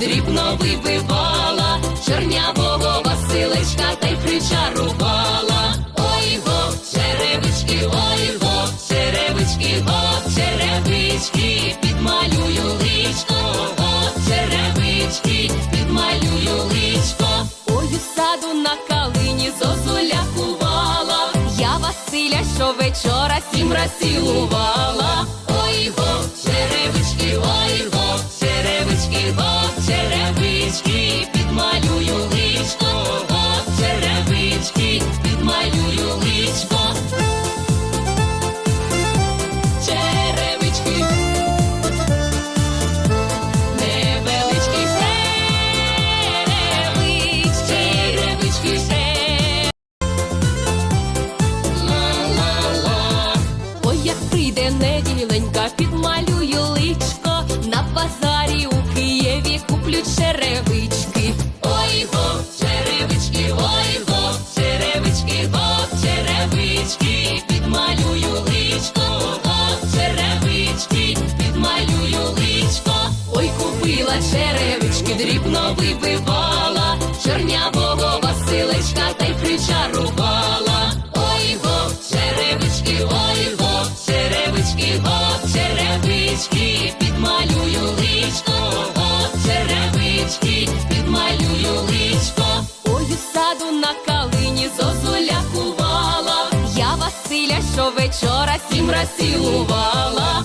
дрібно вибивала, чорнявого Василечка та й причарувала. Ой го, черевички, ой го, черевички, го, черевички, підмалюю личко, го, черевички, підмалюю личко. Ой, у саду на калині зозуля кувала, я Василя щовечора сім раз цілувала. Дрібно вибивала, чорнявого Василечка та й причарувала. Ой го, черевички, ой го, черевички, го, черевички, підмалюю личко, го, черевички, підмалюю личко. Ой, саду на калині зозуля кувала, я Василя щовечора сім раз цілувала.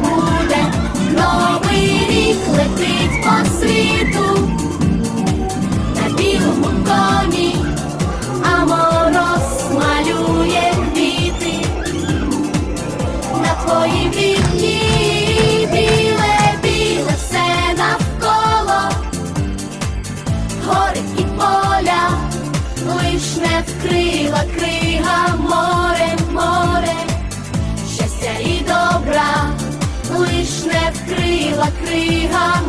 світу, на білому коні, а мороз малює квіти, на твоїм вікні біле, біле навколо, гори і поля, лиш вкрила крига море, море. Щастя і добра, лиш не вкрила крига